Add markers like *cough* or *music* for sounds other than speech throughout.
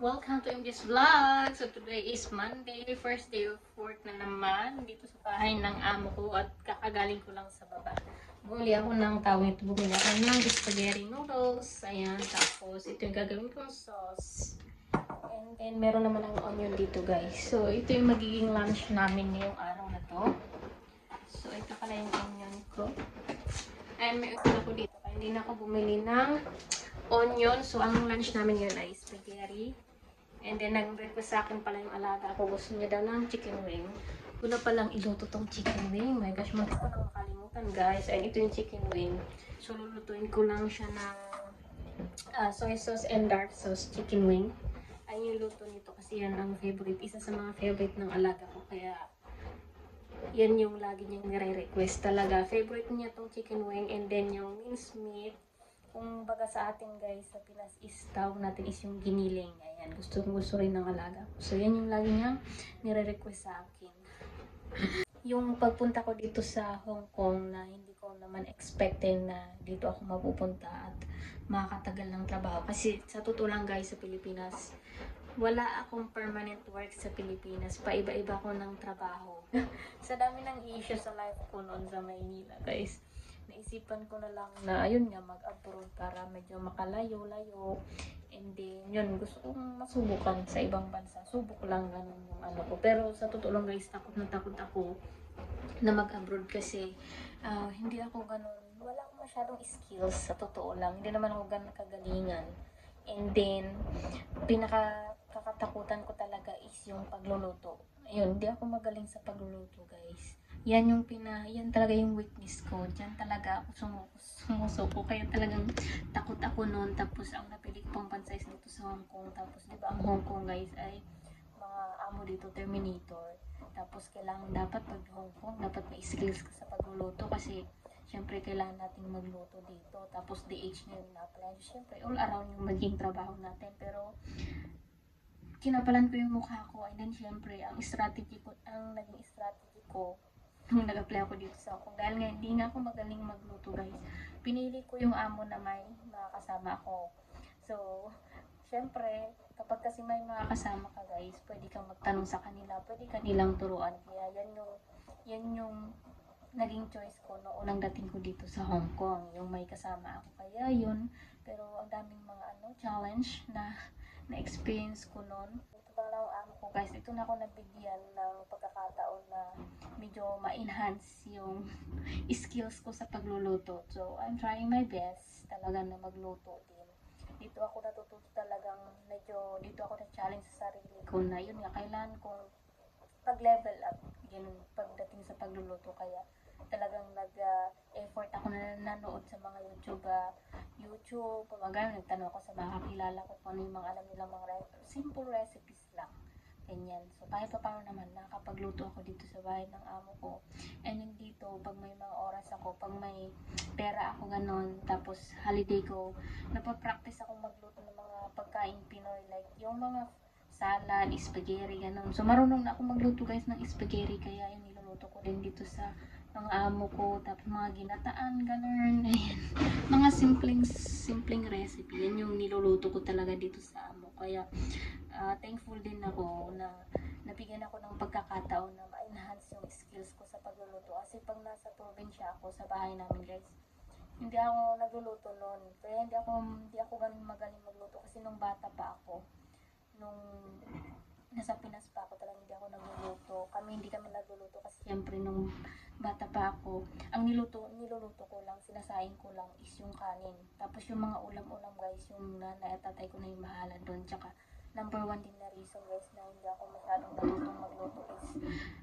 Welcome to MJ's Vlog! So today is Monday, first day of work na naman dito sa bahay ng amo ko at kakagaling ko lang sa baba. Bumili ako ng tawid, bumili ako ng spaghetti noodles. Ayan, tapos ito yung gagawin kong sauce. And then meron naman ang onion dito guys. So ito yung magiging lunch namin ngayong araw na to. So ito pala yung onion ko. And may usin ako dito kaya hindi na ako bumili ng onion. So ang lunch namin yun ay spaghetti. And then, nag-request sa akin pala yung alaga ko. Gusto niya daw ng chicken wing. Ko na palang iluto tong chicken wing. My gosh, mati ko nang makalimutan, guys. And ito yung chicken wing. So, lulutuin ko lang siya ng ah, soy sauce and dark sauce chicken wing. Ayun yung luto nito kasi yan ang favorite. Isa sa mga favorite ng alaga ko. Kaya, yan yung lagi niyang nire-request talaga. Favorite niya tong chicken wing and then yung minced meat. Kung baga sa atin guys, sa Pinas is tawag natin is yung giniling. Ayan, gusto gusto rin ng alaga. So yan yung lagi niyang nire-request sa akin. yung pagpunta ko dito sa Hong Kong na hindi ko naman expected na dito ako mapupunta at makakatagal ng trabaho. Kasi sa totoo lang guys sa Pilipinas, wala akong permanent work sa Pilipinas. Paiba-iba ko ng trabaho. *laughs* sa dami ng issue sa life ko noon sa Maynila guys naisipan ko na lang na ayun nga mag-abroad para medyo makalayo-layo. And then yun gusto kong masubukan sa ibang bansa. Subok lang ganun yung ano ko. Pero sa totoo lang guys takot na takot ako na mag-abroad kasi ah, hindi ako ganun. Wala akong masyadong skills sa totoo lang. Hindi naman ako ganun kagalingan. And then pinaka kakatakutan ko talaga is yung pagluluto. Ayun hindi ako magaling sa pagluluto guys yan yung pina, yan talaga yung weakness ko. Diyan talaga ako sumu- sumusuko. Kaya talagang takot ako noon. Tapos ang napili pang is dito sa Hong Kong. Tapos di ba ang Hong Kong guys ay mga amo dito Terminator. Tapos kailangan dapat pag Hong Kong, dapat may skills ka sa pagluluto kasi syempre kailangan nating magluto dito. Tapos DH na yung na-apply. Syempre all around yung maging trabaho natin. Pero kinapalan ko yung mukha ko and then syempre ang strategy ko, ang naging strategy ko nung nag-apply ako dito sa Kong. Dahil nga hindi nga ako magaling magluto guys. Pinili ko yung amo na may mga kasama ko. So, syempre, kapag kasi may mga kasama ka guys, pwede kang magtanong sa kanila, pwede kanilang turuan. Kaya yan yung, yan yung naging choice ko noong unang dating ko dito sa Hong Kong. Yung may kasama ako. Kaya yun, pero ang daming mga ano, challenge na na-experience ko noon. Ito pa lang ang amo ko guys, ito na ako nabigyan ng pagkakataon na medyo ma-enhance yung *laughs* skills ko sa pagluluto. So, I'm trying my best talaga na magluto din. Dito ako natututo talagang medyo, dito ako na-challenge sa sarili ko na yun nga, kailangan kong pag-level up ganun pagdating sa pagluluto. Kaya talagang nag-effort ako na nanood sa mga YouTube, ah, YouTube, pag nagtanong ako sa mga kakilala ko kung ano yung mga alam nilang mga re- simple recipes lang. Ganyan. So, kahit pa paano naman, nakakapagluto ako dito sa bahay ng amo ko. And then dito, pag may mga oras ako, pag may pera ako ganon, tapos holiday ko, napapractice ako magluto ng mga pagkain Pinoy, like yung mga salad, spaghetti, ganon. So, marunong na ako magluto guys ng spaghetti, kaya yung niluluto ko din dito sa mga amo ko, tapos mga ginataan, ganon, ayan. Mga simpleng, simpleng recipe, yan yung niluluto ko talaga dito sa amo. Kaya, ah, thankful din ako na nabigyan ako ng pagkakataon na ma-enhance yung skills ko sa pagluluto. Kasi pag nasa probinsya ako sa bahay namin guys, hindi ako nagluluto noon. Kaya hindi ako hindi ako ganun magaling magluto kasi nung bata pa ako, nung nasa Pinas pa ako talagang hindi ako nagluluto. Kami hindi kami nagluluto kasi siyempre nung bata pa ako, ang niluto niluluto ko lang, sinasaing ko lang is yung kanin. Tapos yung mga ulam-ulam guys, yung nanay at tatay ko na yung mahala doon. Tsaka number one din na reason guys na hindi ako masyadong natutong magluto is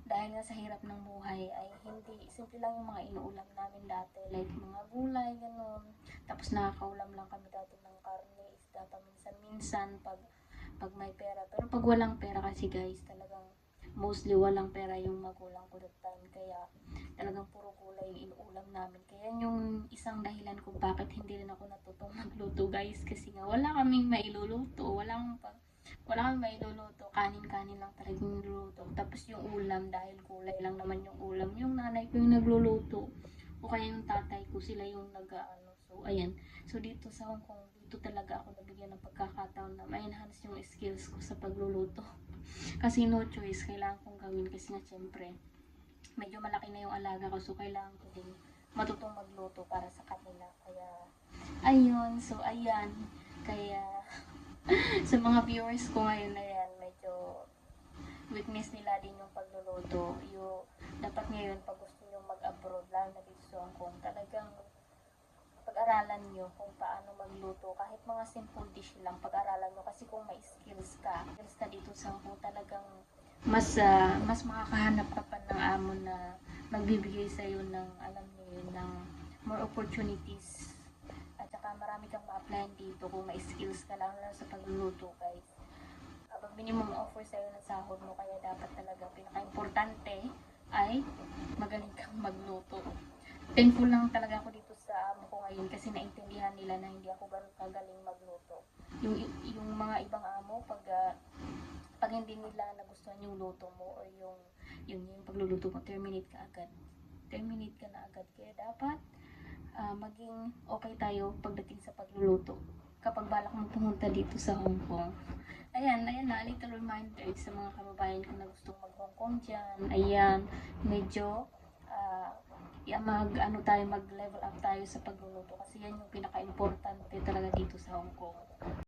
dahil nga sa hirap ng buhay ay hindi, simple lang yung mga inuulam namin dati. Like mga gulay, ganun. Tapos nakakaulam lang kami dati ng karne, isda paminsan-minsan pag pag may pera. Pero pag walang pera kasi guys, talagang mostly walang pera yung magulang ko that time. Kaya talagang puro gulay yung inuulam namin. Kaya yun yung isang dahilan kung bakit hindi rin ako natutong magluto guys. Kasi nga wala kaming mailuluto. Wala akong pag wala kang mailuluto, kanin-kanin lang talaga yung niluluto. Tapos yung ulam, dahil kulay lang naman yung ulam, yung nanay ko yung nagluluto. O kaya yung tatay ko, sila yung nag-ano. So, ayan. So, dito sa Hong Kong, dito talaga ako nabigyan ng pagkakataon na ma-enhance yung skills ko sa pagluluto. *laughs* Kasi no choice, kailangan kong gawin kasi nga syempre, medyo malaki na yung alaga ko so kailangan ko din matutong magluto para sa kanila. Kaya, ayun, so ayan, kaya *laughs* sa mga viewers ko ngayon na yan, medyo weakness nila din yung pagluluto. Yung, dapat ngayon, pag gusto nyo mag-abroad, lalo na dito sa talagang pag-aralan nyo kung paano magluto. Mga simple dish lang, pag-aralan mo. Kasi kung may skills ka, skills ka dito sa Kong, talagang mas ah, mas makakahanap ka pa ng amo na magbibigay sa iyo ng alam niyo yun, ng more opportunities. At saka marami kang ma-applyan dito kung may skills ka lang lang sa pagluluto guys. Kapag minimum offer sa iyo ng sahod mo, kaya dapat talaga pinaka-importante ay magaling kang magluto. Thankful lang talaga ako dito sa amo ko ngayon kasi naintindihan nila na hindi ako ganun kagaling magluto. Yung, yung mga ibang amo, pag ah, pag hindi nila nagustuhan yung luto mo or yung yung, yung pagluluto mo, terminate ka agad. Terminate ka na agad. Kaya dapat ah, maging okay tayo pagdating sa pagluluto. Kapag balak mo pumunta dito sa Hong Kong. Ayan, ayan na, a little reminder sa mga kababayan ko na gustong mag Hong Kong dyan. Ayan, medyo ah, yeah, mag ano tayo mag level up tayo sa pagluluto kasi yan yung pinaka-importante talaga dito sa Hong Kong.